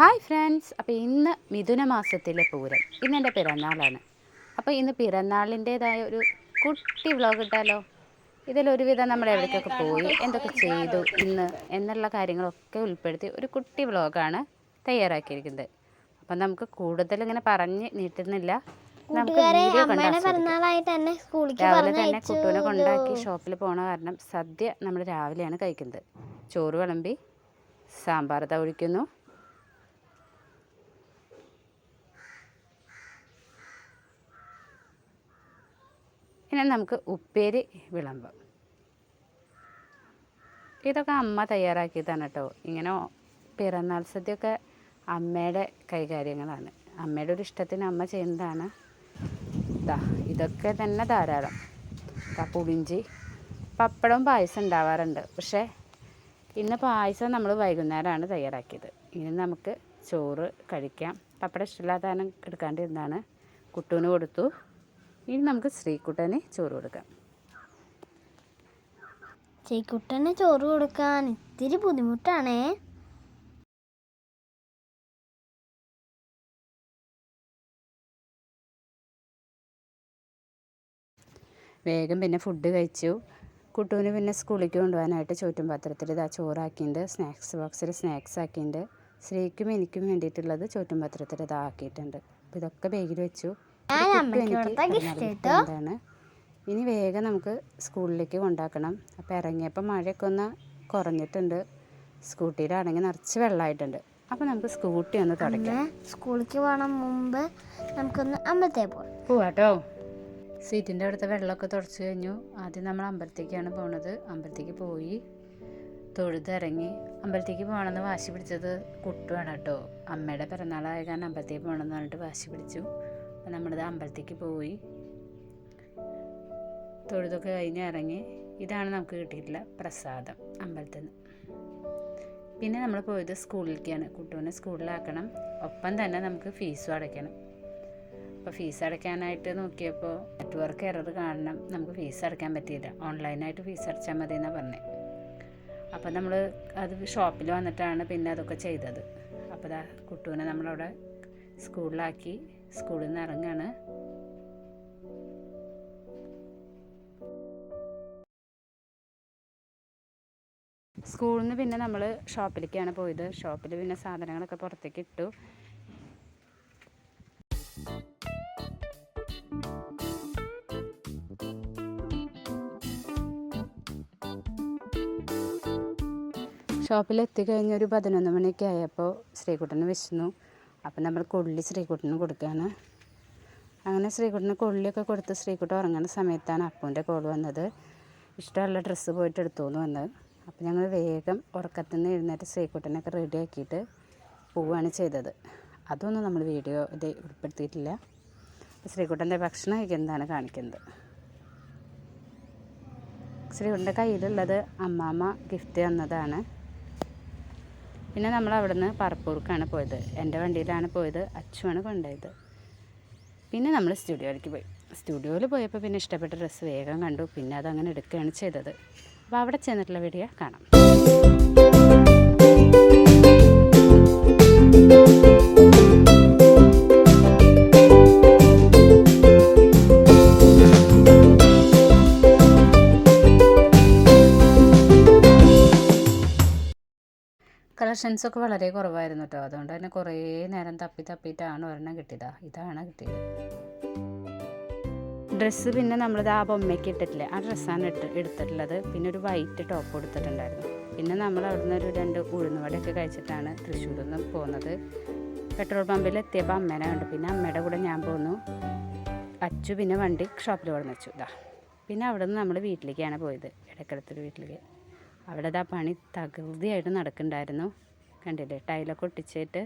Hi friends അപ്പോൾ ഇന്ന് മിഥുന മാസത്തിലെ പൂരം. ഇന്ന് എന്റെ പിറന്നാളാണ്. അപ്പോൾ ഇന്ന് പിറന്നാളിന്റേതായ ഒരു കുട്ടി വ്ളോഗ് ഇട്ടാലോ? ഇതിലൊരുവിധം നമ്മൾ എവിടേക്കൊക്കെ പോയി എന്തൊക്കെ ചെയ്തു ഇന്ന് എന്നുള്ള കാര്യങ്ങളൊക്കെ ഉൾപ്പെടുത്തി ഒരു കുട്ടി വ്ളോഗാണ് തയ്യാറാക്കിയിരിക്കുന്നത്. അപ്പം നമുക്ക് കൂടുതൽ ഇങ്ങനെ പറഞ്ഞ് നീട്ടുന്നില്ല. രാവിലെ തന്നെ കുട്ടൂനെ കൊണ്ടാക്കി ഷോപ്പിൽ പോണ കാരണം സദ്യ നമ്മൾ രാവിലെയാണ് കഴിക്കുന്നത്. ചോറ് വിളമ്പി സാമ്പാർ തവഴിക്കുന്നു പിന്നെ നമുക്ക് ഉപ്പേരി വിളമ്പം. ഇതൊക്കെ അമ്മ തയ്യാറാക്കിയതാണ് കേട്ടോ. ഇങ്ങനെ പിറന്നാൾ സദ്യയൊക്കെ അമ്മയുടെ കൈകാര്യങ്ങളാണ്. അമ്മയുടെ ഒരു ഇഷ്ടത്തിന് അമ്മ ചെയ്യുന്നതാണ്. ദാ ഇതൊക്കെ തന്നെ ധാരാളം. ദാ പുളിഞ്ചി പപ്പടവും പായസം ഉണ്ടാവാറുണ്ട്. പക്ഷേ ഇന്ന് പായസം നമ്മൾ വൈകുന്നേരമാണ് തയ്യാറാക്കിയത്. ഇനി നമുക്ക് ചോറ് കഴിക്കാം. പപ്പടം ഇഷ്ടമില്ലാത്തതാണ് എടുക്കാണ്ടിരുന്നാണ് കുട്ടൂന് കൊടുത്തു. ഇനി നമുക്ക് ശ്രീകുട്ടനെ ചോറ് കൊടുക്കാം. ശ്രീകുട്ടനെ ചോറ് കൊടുക്കാൻ ഇത്തിരി ബുദ്ധിമുട്ടാണേ. വേഗം പിന്നെ ഫുഡ് കഴിച്ചു. കുട്ടുവിന് പിന്നെ സ്കൂളിലേക്ക് കൊണ്ടുപോകാനായിട്ട് ചോറ്റും പാത്രത്തിൽ ഇതാ ചോറാക്കിയിട്ടുണ്ട് സ്നാക്സ് ബോക്സിൽ സ്നാക്സ് ആക്കിയിട്ടുണ്ട് ശ്രീക്കും എനിക്കും വേണ്ടിയിട്ടുള്ളത് ചോറ്റും പാത്രത്തിൽ ഇതാ ആക്കിയിട്ടുണ്ട്. അപ്പോൾ ഇതൊക്കെ ബാഗിൽ വെച്ചു. എന്താണ്? ഇനി വേഗം നമുക്ക് സ്കൂളിലേക്ക് കൊണ്ടാക്കണം. അപ്പോൾ ഇറങ്ങിയപ്പോൾ മഴയൊക്കെ ഒന്ന് കുറഞ്ഞിട്ടുണ്ട്. സ്കൂട്ടിയിലാണെങ്കിൽ നിറച്ച് വെള്ളമായിട്ടുണ്ട്. അപ്പോൾ നമുക്ക് സ്കൂട്ടി ഒന്ന് തുടക്കാം സ്കൂളിലേക്ക് പോകണം മുമ്പ് നമുക്കൊന്ന് അമ്പലത്തിൽ പോകാം പോവാട്ടോ സീറ്റിന്റെ അടുത്ത വെള്ളമൊക്കെ തുടച്ച് കഴിഞ്ഞു. ആദ്യം നമ്മൾ അമ്പലത്തേക്കാണ് പോണത്. അമ്പലത്തേക്ക് പോയി തൊഴുതിറങ്ങി. അമ്പലത്തേക്ക് പോകണമെന്ന് വാശി പിടിച്ചത് കുട്ടുവാണ് കേട്ടോ അമ്മയുടെ പിറന്നാളായ കാരണം അമ്പലത്തേക്ക് പോകണമെന്ന് പറഞ്ഞിട്ട് വാശി പിടിച്ചു. അപ്പം നമ്മളിത് അമ്പലത്തേക്ക് പോയി. തൊഴുതൊക്കെ കഴിഞ്ഞ് ഇറങ്ങി. ഇതാണ് നമുക്ക് കിട്ടിയിട്ടുള്ള പ്രസാദം അമ്പലത്തിൽ നിന്ന് പിന്നെ നമ്മൾ പോയത് സ്കൂളിലേക്കാണ്. കുട്ടുവിനെ സ്കൂളിലാക്കണം. ഒപ്പം തന്നെ നമുക്ക് ഫീസും അടയ്ക്കണം. അപ്പോൾ ഫീസ് അടയ്ക്കാനായിട്ട് നോക്കിയപ്പോൾ നെറ്റ്വർക്ക് എറർ കാണണം നമുക്ക് ഫീസ് അടയ്ക്കാൻ പറ്റിയില്ല. ഓൺലൈനായിട്ട് ഫീസ് അടച്ചാൽ മതി എന്നാണ് പറഞ്ഞത്. അപ്പോൾ നമ്മൾ അത് ഷോപ്പിൽ വന്നിട്ടാണ് പിന്നെ അതൊക്കെ ചെയ്തത്. അപ്പോൾ ദാ കുട്ടൂനെ നമ്മളവിടെ സ്കൂളിലാക്കി. സ്കൂളിൽ നിന്ന് ഇറങ്ങാണ്. സ്കൂളിൽ നിന്ന് പിന്നെ നമ്മൾ ഷോപ്പിലേക്കാണ് പോയത്. ഷോപ്പിൽ പിന്നെ സാധനങ്ങളൊക്കെ പുറത്തേക്ക് ഇട്ടു. ഷോപ്പിൽ എത്തിക്കഴിഞ്ഞ് ഒരു പതിനൊന്ന് മണിയൊക്കെ ആയപ്പോൾ ശ്രീകുട്ടന് വിശന്നു. അപ്പം നമ്മൾ കൊള്ളി ശ്രീകുട്ടന് കൊടുക്കുകയാണ്. അങ്ങനെ ശ്രീകുട്ടന് കൊള്ളിയൊക്കെ കൊടുത്ത് ശ്രീകുട്ടൻ ഉറങ്ങുന്ന സമയത്താണ് അപ്പൂന്റെ കോൾ വന്നത്. ഇഷ്ടമുള്ള ഡ്രസ്സ് പോയിട്ട് എടുത്തു എന്ന് വന്നത്. അപ്പം ഞങ്ങൾ വേഗം ഉറക്കത്തിൽ നിന്ന് എഴുന്നേറ്റ് ശ്രീകുട്ടനൊക്കെ റെഡി ആക്കിയിട്ട് പോവുകയാണ് ചെയ്തത്. അതൊന്നും നമ്മൾ വീഡിയോ ഇത് ഉൾപ്പെടുത്തിയിട്ടില്ല. ശ്രീകുട്ടന്റെ ഭക്ഷണം എന്താണ് കാണിക്കുന്നത്? ശ്രീകുട്ടന്റെ കയ്യിലുള്ളത് അമ്മാമ്മ ഗിഫ്റ്റ് തന്നതാണ്. പിന്നെ നമ്മൾ അവിടെ നിന്ന് പറപ്പൂർക്കാണ് പോയത്. എന്റെ വണ്ടിയിലാണ് പോയത്. അച്ചുവാണ് കൊണ്ടുപോയത്. പിന്നെ നമ്മൾ സ്റ്റുഡിയോയിലേക്ക് പോയി. സ്റ്റുഡിയോയിൽ പോയപ്പോൾ പിന്നെ ഇഷ്ടപ്പെട്ട ഡ്രസ്സ് വേഗം കണ്ടു. പിന്നെ അതങ്ങനെ എടുക്കുകയാണ് ചെയ്തത്. അപ്പോൾ അവിടെ ചെന്നിട്ടുള്ള വീഡിയോ കാണാം. കളക്ഷൻസ് ഒക്കെ വളരെ കുറവായിരുന്നു കേട്ടോ അതുകൊണ്ട് തന്നെ കുറേ നേരം തപ്പി തപ്പിയിട്ടാണ് ഒരെണ്ണം കിട്ടിയത്. ഇതാണ് കിട്ടിയത്. ഡ്രസ്സ് പിന്നെ നമ്മളിത് ആ ബൊമ്മയ്ക്ക് ഇട്ടിട്ടില്ലേ? ആ ഡ്രസ്സാണ് ഇട്ട് എടുത്തിട്ടുള്ളത്. പിന്നെ ഒരു വൈറ്റ് ടോപ്പ് കൊടുത്തിട്ടുണ്ടായിരുന്നു. പിന്നെ നമ്മൾ അവിടുന്ന് ഒരു രണ്ട് ഉഴുന്നുവടയൊക്കെ കഴിച്ചിട്ടാണ് തൃശ്ശൂരിൽ നിന്ന് പോകുന്നത്. പെട്രോൾ പമ്പിൽ എത്തിയപ്പോൾ അമ്മേനെ കണ്ടു. പിന്നെ അമ്മയുടെ കൂടെ ഞാൻ പോന്നു. അച്ചു പിന്നെ വണ്ടി ഷോപ്പിൽ കൊണ്ടു വെച്ചു. ഇതാ പിന്നെ അവിടെ നിന്ന് നമ്മൾ വീട്ടിലേക്കാണ് പോയത്. ഇടയ്ക്കിടത്തൊരു വീട്ടിലേക്ക്. അവിടെ ആ പണി തകൃതിയായിട്ട് നടക്കുന്നുണ്ടായിരുന്നു. കണ്ടില്ലേ? ടൈലൊക്കെ ഒട്ടിച്ചിട്ട്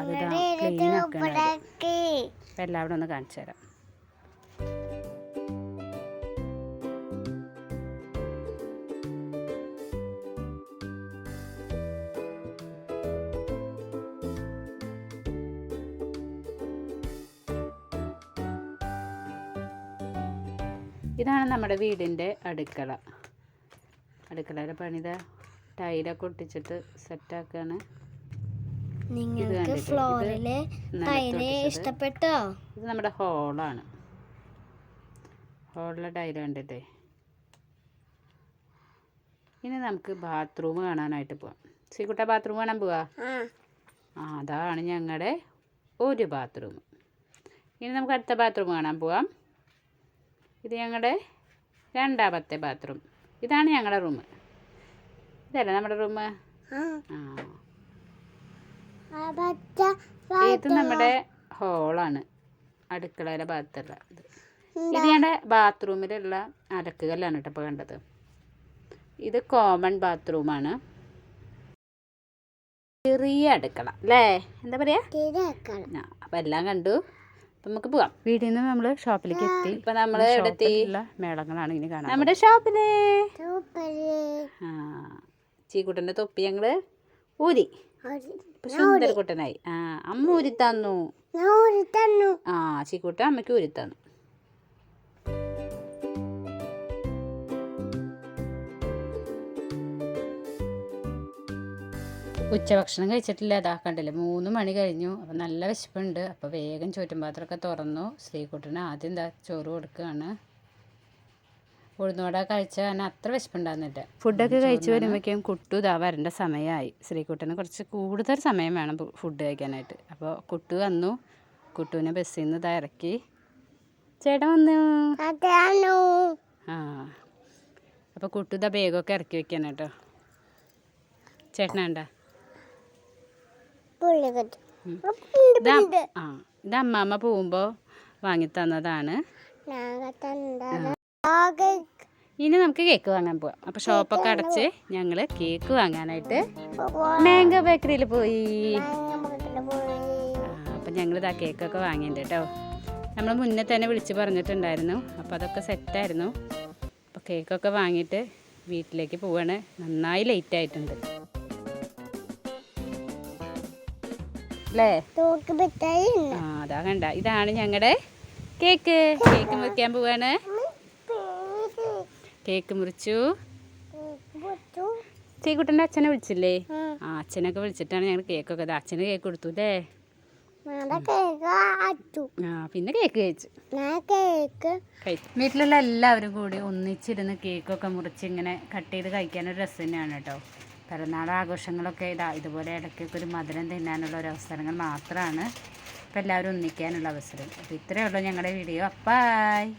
അതിതാ ക്ലീൻ അപ്പം എല്ലാവരും ഒന്ന് കാണിച്ചു തരാം. ഇതാണ് നമ്മുടെ വീടിന്റെ അടുക്കള. അടുക്കളയുടെ പണിത ടൈലൊക്കെ ഒട്ടിച്ചിട്ട് സെറ്റാക്കാണ് നിങ്ങൾക്ക് ഫ്ലോറിലെ ടൈൽ ഇഷ്ടപ്പെട്ടോ? ഇത് നമ്മുടെ ഹോളാണ് ഹോളിലെ ടൈൽ കണ്ടിട്ടേ. ഇനി നമുക്ക് ബാത്റൂം കാണാനായിട്ട് പോവാം. ശ്രീകുട്ട ബാത്റൂം കാണാൻ പോവാ? ആ. അതാണ് ഞങ്ങളുടെ ഒരു ബാത്റൂം ഇനി നമുക്ക് അടുത്ത ബാത്റൂം കാണാൻ പോവാം. ഇത് ഞങ്ങളുടെ രണ്ടാമത്തെ ബാത്റൂം ഇതാണ് ഞങ്ങളുടെ റൂം ഇതല്ലേ നമ്മുടെ റൂം ഇത് നമ്മുടെ ഹോളാണ്. അടുക്കളയിലെ ഭാഗത്തുള്ള ഇത്. ഇത് ഞങ്ങളുടെ ബാത്റൂമിലുള്ള അലക്കുകല്ലാണ് കേട്ടോ ഇപ്പോൾ കണ്ടത്. ഇത് കോമൺ ബാത്റൂമാണ്. ചെറിയ അടുക്കള അല്ലേ? എന്താ പറയാ? ആ അപ്പം എല്ലാം കണ്ടു. നമുക്ക് പോവാം. വീട്ടിൽ നിന്ന് നമ്മൾ ഷോപ്പിലേക്ക് എത്തി. ഇപ്പൊ നമ്മൾ എത്തി മേളങ്ങളാണ് ഇനി കാണാൻ നമ്മുടെ ഷോപ്പിൽ. ആ ചീക്കുട്ടന്റെ തൊപ്പി ഞങ്ങൾ ഊരി. സുന്ദരക്കുട്ടനായി. ആ അമ്മ ഊരി തന്നു. തന്നു. ആ ചീക്കുട്ടൻ അമ്മയ്ക്ക് ഊരി തന്നു. ഉച്ചഭക്ഷണം കഴിച്ചിട്ടില്ല. അതാ കണ്ടില്ലേ മൂന്ന് മണി കഴിഞ്ഞു. അപ്പം നല്ല വിശപ്പുണ്ട്. അപ്പോൾ വേഗം ചോറ്റുപാത്രമൊക്കെ തുറന്നു. ശ്രീകുട്ടന് ആദ്യം എന്താ ചോറ് കൊടുക്കുകയാണ്. ഉഴുന്നോട കഴിച്ച കാരണം അത്ര വിശപ്പുണ്ടാകുന്നില്ല ഫുഡൊക്കെ കഴിച്ച് വരുമ്പോഴേക്കും കുട്ടു ഇതാ വരേണ്ട സമയമായി. ശ്രീകുട്ടന് കുറച്ച് കൂടുതൽ സമയം വേണം ഫുഡ് കഴിക്കാനായിട്ട്. അപ്പോൾ കുട്ടു വന്നു. കുട്ടുവിനെ ബസ്സിൽ നിന്ന് ഇതാ ഇറക്കി. ചേട്ടൻ വന്നു. ആ. അപ്പോൾ കുട്ടു ഇതാ ബാഗൊക്കെ ഇറക്കി വെക്കാൻ കേട്ടോ. ചേട്ടനാണ്ട ഇത് പോകുമ്പോ ആ ഇത് അമ്മാമ്മ പോകുമ്പോൾ വാങ്ങി തന്നതാണ്. ഇനി നമുക്ക് കേക്ക് വാങ്ങാൻ പോവാം. അപ്പോൾ ഷോപ്പൊക്കെ അടച്ച് ഞങ്ങൾ കേക്ക് വാങ്ങാനായിട്ട് മാംഗോ ബേക്കറിയിൽ പോയി. അപ്പം ഞങ്ങൾ ഇതാ കേക്കൊക്കെ വാങ്ങിയിട്ടുണ്ട് കേട്ടോ നമ്മൾ മുന്നേ തന്നെ വിളിച്ച് പറഞ്ഞിട്ടുണ്ടായിരുന്നു. അപ്പോൾ അതൊക്കെ സെറ്റായിരുന്നു. അപ്പോൾ കേക്കൊക്കെ വാങ്ങിയിട്ട് വീട്ടിലേക്ക് പോവാണ്. നന്നായി ലേറ്റ് ആയിട്ടുണ്ട്. അല്ലേ? ആ അതാ കണ്ട. ഇതാണ് ഞങ്ങളുടെ കേക്ക്. കേക്ക് മുറിക്കാൻ പോവാണ്. കേക്ക് മുറിച്ചു. ചേക്കുട്ടന്റെ അച്ഛനെ വിളിച്ചില്ലേ? ആ. അച്ഛനൊക്കെ വിളിച്ചിട്ടാണ് ഞങ്ങൾ കേക്കൊക്കെ അച്ഛന് കേക്ക് കൊടുത്തു അല്ലേ? പിന്നെ കേക്ക് കഴിച്ചു. വീട്ടിലുള്ള എല്ലാവരും കൂടി ഒന്നിച്ചിരുന്ന് കേക്കൊക്കെ മുറിച്ച് ഇങ്ങനെ കട്ട് ചെയ്ത് കഴിക്കാനൊരു രസം തന്നെയാണ് കേട്ടോ. പിറന്നാൾ ആഘോഷങ്ങളൊക്കെ ഇതാ ഇതുപോലെ ഇടയ്ക്കൊക്കെ ഒരു മധുരം തിന്നാനുള്ള ഒരു അവസരങ്ങൾ മാത്രമാണ്. ഇപ്പം എല്ലാവരും ഒന്നിക്കാനുള്ള അവസരം. അപ്പോൾ ഇത്രയേ ഉള്ളൂ ഞങ്ങളുടെ വീഡിയോ. അപ്പായ്